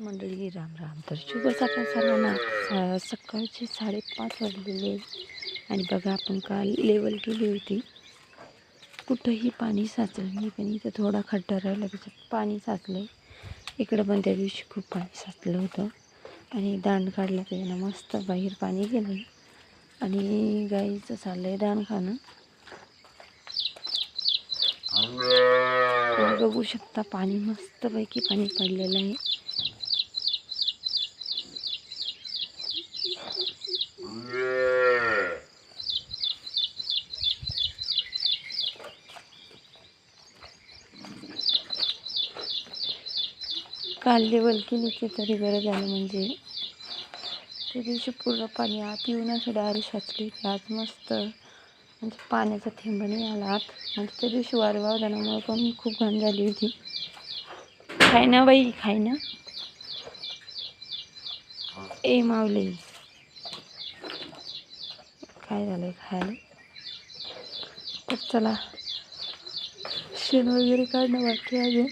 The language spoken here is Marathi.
मंडळी राम राम. तर शुभ आपण सर्वांना. स- सकाळचे साडेपाच वाजलेले आणि बघा आपण काल लेवल केली होती. कुठंही पाणी साचलं नाही पण इथं थोडा खड्डा राहिला त्याच्यात पाणी साचलं आहे इकडं पण त्या दिवशी खूप पाणी साचलं होतं. आणि दांड काढला त्याच्यानं मस्त बाहेर पाणी गेलं. आहे आणि गाईचं चाललं आहे दांड खाणं. तुम्ही बघू शकता पाणी मस्तपैकी पाणी पडलेलं आहे. काल लेवल केली की तरी गरज झालं म्हणजे. त्या दिवशी पूर्ण पाणी आत येऊन असं डायरी साचली होती आज मस्त म्हणजे पाण्याचा थेंब नाही आला आत. म्हणजे त्या दिवशी वारवा वादळामुळे पण खूप घाण झाली होती. खाय ना बाई खाय ना. ए मावले काय झालं खायला तर चला. शेण वगैरे काढणं बाकी अजून.